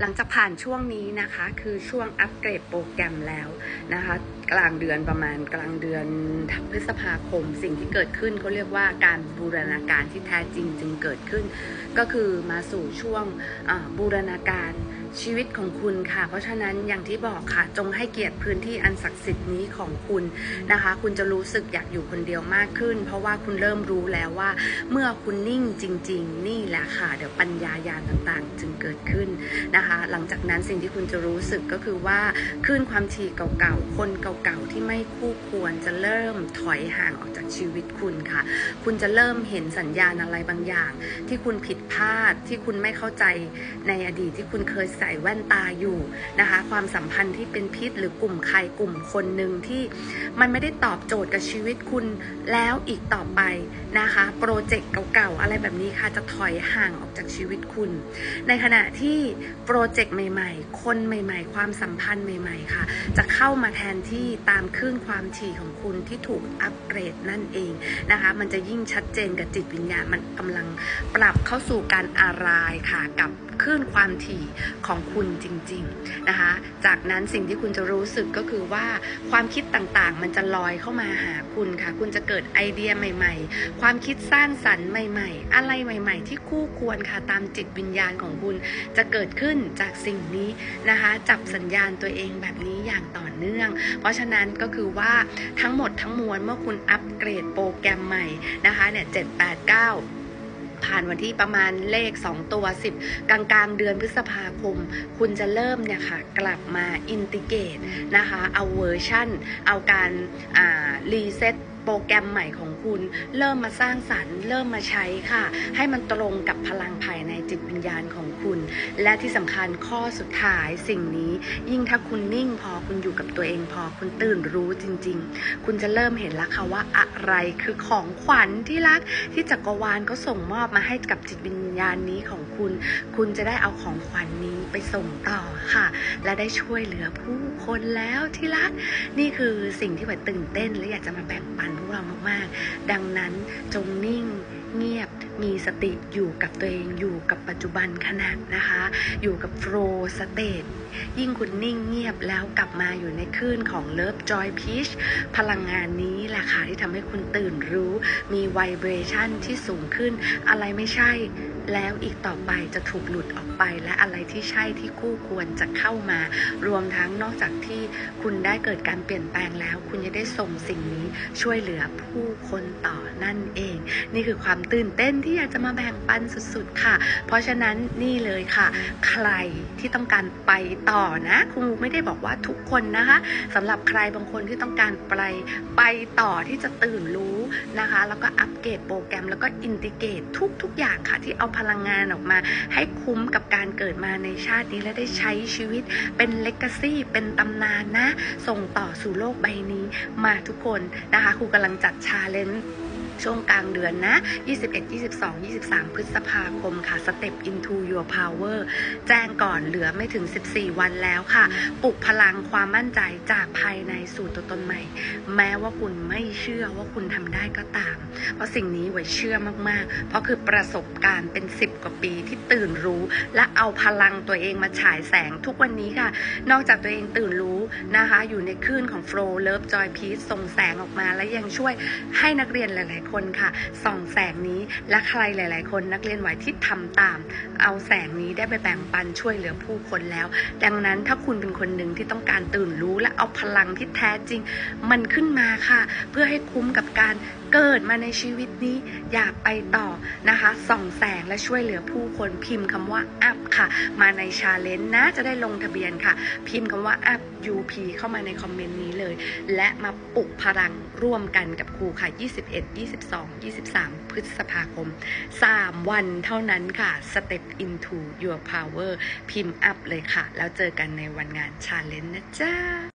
หลังจากผ่านช่วงนี้นะคะ คือช่วงอัปเกรดโปรแกรมแล้วนะคะ กลางเดือนประมาณกลางเดือนพฤษภาคม สิ่งที่เกิดขึ้นเขาเรียกว่าการบูรณาการที่แท้จริงจึงเกิดขึ้น ก็คือมาสู่ช่วงบูรณาการชีวิตของคุณค่ะ เพราะฉะนั้นอย่างที่บอกค่ะ จงให้เกียรติพื้นที่อันศักดิ์สิทธิ์นี้ของคุณนะคะ คุณจะรู้สึกอยากอยู่คนเดียวมากขึ้น เพราะว่าคุณเริ่มรู้แล้วว่า เมื่อคุณนิ่งจริง ๆ นี่แหละค่ะ เดี๋ยวปัญญายาณต่างๆ จึงเกิดขึ้นนะคะ หลังจากนั้นสิ่งที่คุณจะรู้สึกก็คือว่าคลื่นความถี่เก่าๆ คนเก่าๆที่ไม่คู่ควรจะเริ่มถอยห่างออกจากชีวิตคุณค่ะ คุณจะเริ่มเห็นสัญญาณอะไรบางอย่าง ที่คุณผิดพลาดที่คุณไม่เข้าใจในอดีตที่คุณเคยใส่แว่นตาอยู่นะคะ ความสัมพันธ์ที่เป็นพิษหรือกลุ่มใครกลุ่มคนหนึ่งที่มันไม่ได้ตอบโจทย์กับชีวิตคุณแล้วอีกต่อไปนะคะ โปรเจกต์เก่าๆอะไรแบบนี้ค่ะจะถอยห่างออกจากชีวิตคุณ ในขณะที่โปรเจกต์ใหม่ ๆ คนใหม่ ๆ ความสัมพันธ์ใหม่ ๆ ค่ะ จะเข้ามาแทนที่ตามคลื่นความถี่ของคุณที่ถูกอัปเกรดนั่นเองนะคะ มันจะยิ่งชัดเจนกับจิตวิญญาณมันกำลังปรับเข้าสู่การอารายค่ะกับ ลื่นความถี่ของคุณจริงๆนะคะ จากนั้นสิ่งที่คุณจะรู้สึกก็คือว่าความคิดต่างๆ มันจะลอยเข้ามาหาคุณค่ะ คุณจะเกิดไอเดียใหม่ ๆ ความคิดสร้างสรรค์ใหม่ ๆ อะไรใหม่ ๆ ที่คู่ควรค่ะตามจิตวิญญาณของคุณ จะเกิดขึ้นจากสิ่งนี้นะคะ จับสัญญาณตัวเองแบบนี้อย่างต่อเนื่อง เพราะฉะนั้นก็คือว่าทั้งหมดทั้งมวลเมื่อคุณอัปเกรดโปรแกรมใหม่นะคะเนี่ยเจ็ดแปดเก้า ผ่านวันที่ประมาณเลข 2 ตัว 10 กลางกลางเดือนพฤษภาคม คุณจะเริ่มเนี่ยค่ะกลับมาอินติเกตนะคะ เอาเวอร์ชั่น เอาการรีเซ็ต โปรแกรมใหม่ของคุณ เริ่มมาสร้างสรรค์ เริ่มมาใช้ค่ะ ให้มันตรงกับพลังภายในจิตวิญญาณของคุณ และที่สำคัญข้อสุดท้ายสิ่งนี้ ยิ่งถ้าคุณนิ่งพอคุณอยู่กับตัวเองพอคุณตื่นรู้จริง ๆ คุณจะเริ่มเห็นแล้วค่ะว่าอะไรคือของขวัญที่รักที่จักรวาลก็ส่งมอบมาให้กับจิตวิญญาณนี้ของคุณ คุณจะได้เอาของขวัญนี้ไปส่งต่อค่ะ และได้ช่วยเหลือผู้คนแล้วที่รัก นี่คือสิ่งที่แบบตื่นเต้นและอยากจะมาแบ่งปัน เรามากๆ ดังนั้นจงนิ่งเงียบ มีสติอยู่กับตัวเองอยู่กับปัจจุบันขณะนะคะ อยู่กับโฟล์สเตทยิ่งคุณนิ่งเงียบแล้วกลับมาอยู่ในคลื่นของเลิฟจอยพีชพลังงานนี้แหละค่ะที่ทำให้คุณตื่นรู้ มีไวเบรชั่นที่สูงขึ้น อะไรไม่ใช่ แล้วอีกต่อไปจะถูกหลุดออกไป และอะไรที่ใช่ที่คู่ควรจะเข้ามา รวมทั้งนอกจากที่คุณได้เกิดการเปลี่ยนแปลงแล้ว คุณจะได้ส่งสิ่งนี้ช่วยเหลือผู้คนต่อนั่นเอง นี่คือความตื่นเต้นที่ที่อยากจะมาแบ่งปันสุดๆค่ะ เพราะฉะนั้นนี่เลยค่ะ ใครที่ต้องการไปต่อนะ ครูไม่ได้บอกว่าทุกคนนะคะสำหรับใครบางคนที่ต้องการไปไปต่อที่จะตื่นรู้นะคะ แล้วก็อัปเกรดโปรแกรม แล้วก็อินทิเกรตทุกๆอย่างค่ะ ที่เอาพลังงานออกมา ให้คุ้มกับการเกิดมาในชาตินี้และได้ใช้ชีวิตเป็นเลก a ซี่เป็นตำนานนะ ส่งต่อสู่โลกใบนี้มาทุกคนนะคะครูกำลังจัดชาเลนจ์ ช่วงกลางเดือนนะ 21 22 23 พฤษภาคมค่ะ Step into your power แจ้งก่อนเหลือไม่ถึง 14 วันแล้วค่ะ ปลุกพลังความมั่นใจจากภายในสู่ตัวตนใหม่ แม้ว่าคุณไม่เชื่อว่าคุณทำได้ก็ตาม เพราะสิ่งนี้ไว้เชื่อมากๆ เพราะคือประสบการณ์เป็น 10 กว่าปี และเอาพลังตัวเองมาฉายแสงทุกวันนี้ค่ะ นอกจากตัวเองตื่นรู้นะคะ อยู่ในคลื่นของ Flow Love Joy Peace ส่งแสงออกมาและยังช่วยให้นักเรียนหลาย ๆ คนค่ะ ส่องแสงนี้และใครหลาย ๆ คนนักเรียนไหวที่ทำตาม เอาแสงนี้ได้ไปแบ่งปันช่วยเหลือผู้คนแล้ว ดังนั้นถ้าคุณเป็นคนหนึ่งที่ต้องการตื่นรู้และเอาพลังที่แท้จริง มันขึ้นมาค่ะ เพื่อให้คุ้มกับการเกิดมาในชีวิตนี้อยากไปต่อนะคะส่องแสงและช่วยเหลือผู้คนพิมพ์คำว่าอัพค่ะ มาในชาเลนจ์นะจะได้ลงทะเบียนค่ะ พิมพ์คำว่าอัพ UP เข้ามาในคอมเมนต์นี้เลย และมาปลุกพลังร่วมกันกับครูค่ะ 21 22 23 พฤษภาคม 3 วันเท่านั้นค่ะ Step into your power พิมพ์อัพเลยค่ะ แล้วเจอกันในวันงานชาเลนจ์นะจ๊ะ